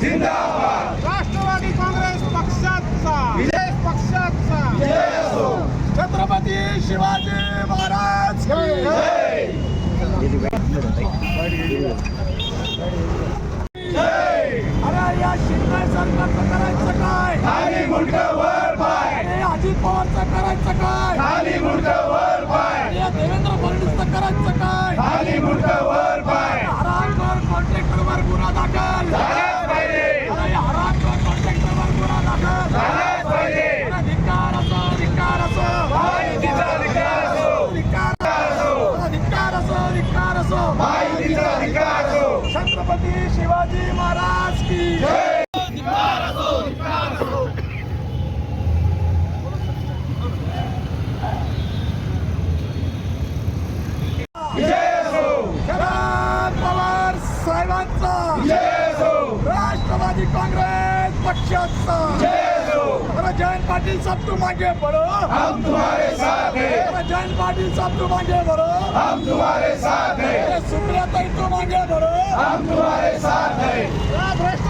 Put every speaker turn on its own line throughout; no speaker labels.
राष्ट्रवादी काँग्रेस पक्षाचा. पक्षाचा. छत्रपती शिवाजी महाराज. की अरे या शिंदे सरकारचं करायचं काय?
खाली मुंडक वर पाय.
अरे अजित पवारचं करायचं काय?
खाली मुंडक वर पाय.
अरे या देवेंद्र फडणवीसचं करायचं काय?
खाली मुंडक वर पाय.
हरामखोर कॉन्ट्रॅक्टरवर गुन्हा दाखल
झालाच पाहिजे
अरे या हरामखोर कॉन्ट्रॅक्टरवर गुन्हा दाखल
झालाच पाहिजे
अरे धिक्कार असो धिक्कार असो
महायुतीचा अधिकार असो
धिक्कार
असो
अरे धिक्कार असो धिक्कार असो
महायुतीचा अधिकार असो
छत्रपती शिवाजी महाराज की
विजय असो
शरद पवार साहेबांचा
विजय असो
राष्ट्रवादी काँग्रेस पक्षाचा. अरे जयंत पाटील साहब तू मागे बढ़ो
हम तुम्हारे साथ हैं.
अरे जयंत पाटील साहब तू मागे बढ़ो
हम तुम्हारे साथ हैं.
अरे सुप्रियाताई तू मागे बढ़ो
हम तुम्हारे साथ हैं.
या भ्रष्ट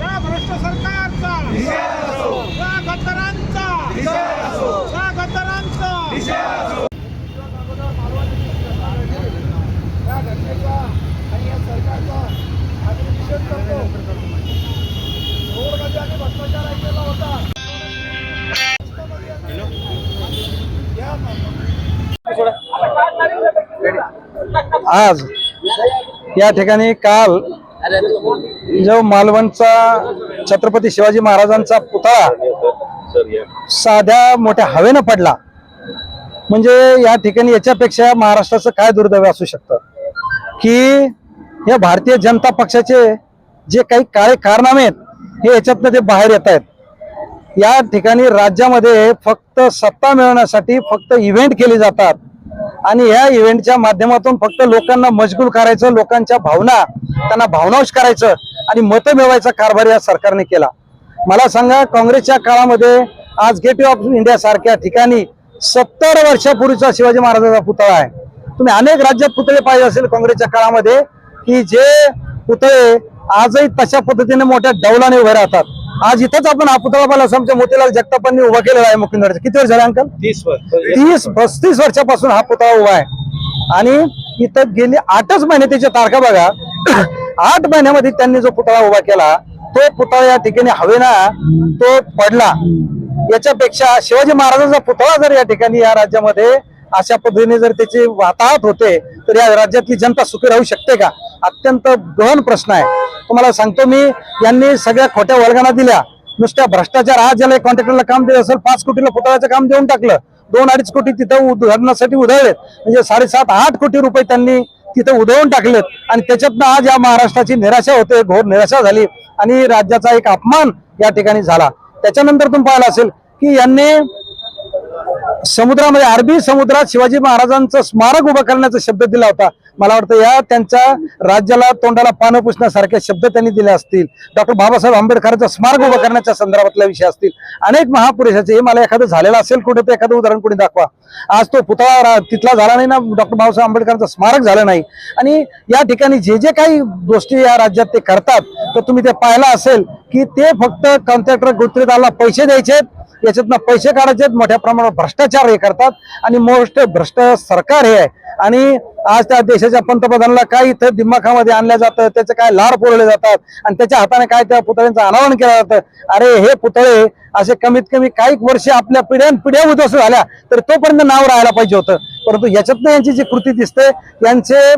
या भ्रष्ट सरकारचा.
विजय असो
या गद्दारांचा
विजय असो
या गद्दारांचा
विजय असो
या घटनेचा आणि या सरकारचा आम्ही निषेध करतो रोडमध्ये आणि भ्रष्टाचार ऐकलेला होता या
आज या ठिकाणी काल जो मालवणचा छत्रपती शिवाजी महाराजांचा पुतळा साध्या मोठ्या हवेनं पडला म्हणजे या ठिकाणी याच्यापेक्षा महाराष्ट्राचं काय दुर्दैव असू शकतं? की या भारतीय जनता पक्षाचे जे काही काळे कारनामे आहेत हे याच्यातनं ते बाहेर येत आहेत. या ठिकाणी राज्यामध्ये फक्त सत्ता मिळवण्यासाठी फक्त इव्हेंट केले जातात. आणि या इव्हेंटच्या माध्यमातून फक्त लोकांना मजगूल करायचं लोकांच्या भावना त्यांना भावनांश करायचं आणि मतं मिळवायचा कारभार या सरकारने केला. मला सांगा काँग्रेसच्या काळामध्ये आज गेटवे ऑफ इंडिया सारख्या ठिकाणी सत्तर वर्षापूर्वीचा शिवाजी महाराजांचा पुतळा आहे. तुम्ही अनेक राज्यात पुतळे पाहिजे असेल काँग्रेसच्या काळामध्ये की जे पुतळे आजही तशा पद्धतीने मोठ्या डौलाने उभे राहतात. आज इथंच आपण हा पुतळा पाहिला असं आमच्या मोतीलाल जगतापांनी उभा केलेला आहे मुख्यमंत्री किती वर्ष झाले अंकल?
तीस वर्ष.
तीस पस्तीस वर्षापासून हा पुतळा उभा आहे. आणि इथं गेली आठच महिने त्याच्या तारखा बघा. आठ महिन्यामध्ये त्यांनी जो पुतळा उभा केला तो पुतळा या ठिकाणी हवेना तो पडला. याच्यापेक्षा शिवाजी महाराजांचा पुतळा जर या ठिकाणी या राज्यामध्ये अशा पद्धतीने जर त्याची वाताहत होते तर या राज्यातली जनता सुखी राहू शकते का? अत्यंत गहन प्रश्न आहे. तुम्हाला सांगतो मी यांनी सगळ्या खोट्या वर्गांना दिल्या. नुसत्या भ्रष्टाचार आज ज्याला कॉन्ट्रॅक्टरला काम दिलं असेल पाच कोटीला पुतळ्याचं काम देऊन टाकलं. दोन अडीच कोटी तिथं उदाहरणासाठी उधळलेत. म्हणजे साडेसात आठ कोटी रुपये त्यांनी तिथं उधळून टाकलेत. आणि त्याच्यातनं आज या महाराष्ट्राची निराशा होते घोर निराशा झाली आणि राज्याचा एक अपमान या ठिकाणी झाला. त्याच्यानंतर तुम्ही पाहिलं असेल की यांनी समुद्रामध्ये अरबी समुद्रात शिवाजी महाराजांचं स्मारक उभं करण्याचा शब्द दिला होता. मला वाटतं या त्यांच्या राज्याला तोंडाला पानं पुसण्यासारखे शब्द त्यांनी दिले असतील. डॉक्टर बाबासाहेब आंबेडकरांचं स्मारक उभं करण्याच्या संदर्भातला विषय असतील. अनेक महापुरुषाचे हे मला एखादं झालेलं असेल कुठे तर एखादं उदाहरण कोणी दाखवा. आज तो पुतळा तिथला झाला नाही ना डॉक्टर बाबासाहेब आंबेडकरांचं स्मारक झालं नाही. आणि या ठिकाणी जे जे काही गोष्टी या राज्यात ते करतात तर तुम्ही ते पाहिलं असेल की ते फक्त कॉन्ट्रॅक्टर गुत्रेदारला पैसे द्यायचे याच्यातनं पैसे काढायचे मोठ्या प्रमाणात भ्रष्टाचार हे करतात. आणि मोस्ट भ्रष्ट सरकार हे आहे. आणि आज त्या देशाच्या पंतप्रधानाला काय इथं दिमाखामध्ये आणलं जातं त्याचे काय लाड पुरवले जातात आणि त्याच्या हाताने काय त्या पुतळ्यांचं अनावरण केलं जातं. अरे हे पुतळे असे कमीत कमी काही वर्ष आपल्या पिढ्यान पिढ्या उद्ध्वस्त झाल्या तर तोपर्यंत नाव राहायला पाहिजे होतं. परंतु याच्यातनं यांची जी कृती दिसते यांचे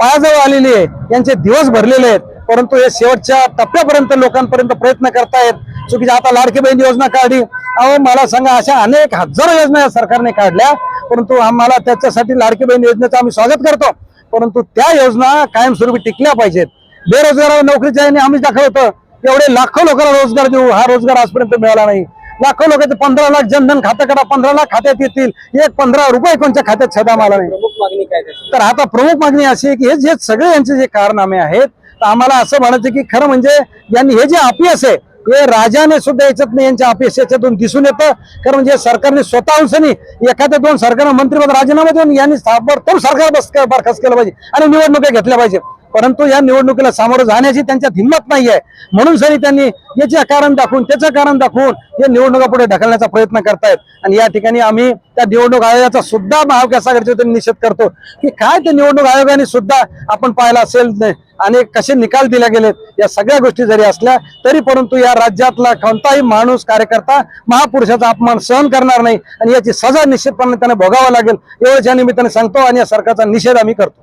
पायाजवळ आलेली आहे यांचे दिवस भरलेले आहेत. परंतु हे शेवटच्या टप्प्यापर्यंत लोकांपर्यंत प्रयत्न करतायत. चुकीच्या आता लाडकी बहीण योजना काढली. अहो मला सांगा अशा अनेक हजारो योजना या सरकारने काढल्या परंतु आम्हाला त्याच्यासाठी लाडकी बहीण योजनेचं आम्ही स्वागत करतो. परंतु त्या योजना कायमस्वरूपी टिकल्या पाहिजेत. बेरोजगाराला नोकरीच्या याने आम्ही दाखवतो एवढे लाखो लोकांना रोजगार देऊ हा रोजगार आजपर्यंत मिळाला नाही. लाखो लोकांचे पंधरा लाख जनधन खातं करा पंधरा लाख खात्यात येतील. एक पंधरा रुपये कोणत्या खात्यात सध्या मला नाही? तर आता प्रमुख मागणी अशी आहे की हे जे सगळे यांचे जे कारनामे आहेत तर आम्हाला असं म्हणायचं की खरं म्हणजे यांनी हे जे अपयश आहे हे राजाने सुद्धा याच्यात यांच्या अपयश याच्यातून दिसून येतं. खरं म्हणजे सरकारने स्वतः एखाद्या दोन सरकारनं मंत्रिपद राजीनामा देऊन यांनी ताबडतोब सरकार बस बरखास्त केलं पाहिजे आणि निवडणुका घेतल्या पाहिजे. परंतु या निवडणुकीला सामोरं जाण्याची त्यांच्यात हिंमत नाही आहे म्हणून जरी त्यांनी याचे कारण दाखवून त्याचं कारण दाखवून या निवडणुका पुढे ढकलण्याचा प्रयत्न करतायत. आणि या ठिकाणी आम्ही त्या निवडणूक आयोगाचा सुद्धा महाविकास आघाडीच्या निषेध करतो की काय ते निवडणूक आयोगाने सुद्धा आपण पाहिला असेल आणि कसे निकाल दिले गेलेत या सगळ्या गोष्टी जरी असल्या तरी परंतु या राज्यातला कोणताही माणूस कार्यकर्ता महापुरुषाचा अपमान सहन करणार नाही आणि याची सजा निश्चितपणे त्यांना भोगावा लागेल. एवढ्या या निमित्ताने सांगतो आणि या सरकारचा निषेध आम्ही करतो.